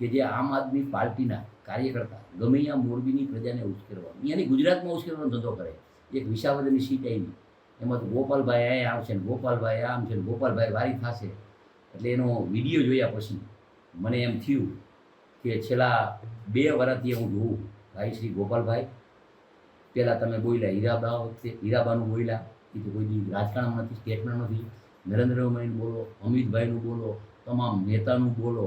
કે જે આમ આદમી પાર્ટીના કાર્યકર્તા ગમે ત્યાં મોરબીની પ્રજાને ઉશ્કેરવાની અહીંયાની ગુજરાતમાં ઉશ્કેરવાનો ધંધો કરે. એક વિસાવદરની સીટ આવી એમાં તો ગોપાલભાઈ અહીંયા આવશે ને ગોપાલભાઈ આમ છે ને ગોપાલભાઈ વારી થશે. એટલે એનો વીડિયો જોયા પછી મને એમ થયું કે છેલ્લા બે વર્ષથી હું જોઉં. ભાઈ શ્રી ગોપાલભાઈ પહેલાં તમે બોલ્યા હીરાબા વખતે, હીરાબાનું બોલ્યા. એ તો કોઈ રાજકારણમાં નથી સ્ટેટમેન્ટ નથી. નરેન્દ્રભાઈનું બોલો, અમિતભાઈનું બોલો, તમામ નેતાનું બોલો.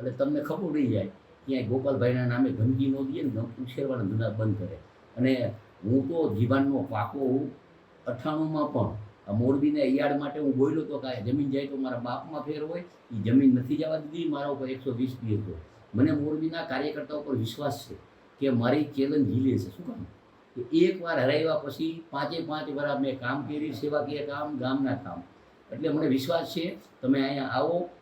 એટલે તમને ખબર રહી જાય, ક્યાંય ગોપાલભાઈના નામે ગંદકી ન દઈએ ને ઉછેરવાના ધંધા બંધ કરે. અને હું તો જીવાનનો પાકો હું અઠ્ઠાણુંમાં પણ, આ મોરબીને યાર્ડ માટે હું બોલ્યો તો કાંઈ જમીન જાય તો મારા બાપમાં ફેર હોય એ જમીન નથી જવા દીધી, મારા ઉપર એકસો વીસ બી હતો મને મોરબીના કાર્યકર્તાઓ પર વિશ્વાસ છે કે મારી ચેલેન્જ ઝીલે છે શું કામ? કે એકવાર હરાવ્યા પછી પાંચે પાંચ વાર મેં કામ કરી સેવાકીય કામ, ગામના કામ. એટલે મને વિશ્વાસ છે, તમે અહીંયા આવો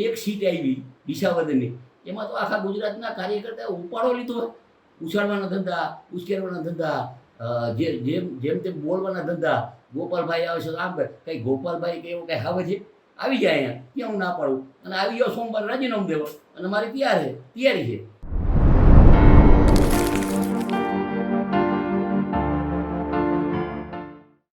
એક સીટ આવી વિસાવદરની. એમાં તો આખા ગુજરાતના કાર્યકર્તાએ ઉપાડો લીધો. ઉછાળવાના ધંધા, ઉશ્કેરવાના ધંધા જે જેમ જેમ તેમ બોલવાના ધંધા. ગોપાલભાઈ આવે છે આમ કરે. કંઈ ગોપાલભાઈ કે એવું કંઈ આવે છે? આવી જાય અહીંયા. ક્યાં હું ના પાડું. અને આવી ગયો સોમવાર રાજીનામું દેવા. અને મારી તૈયાર છે. તૈયારી છે.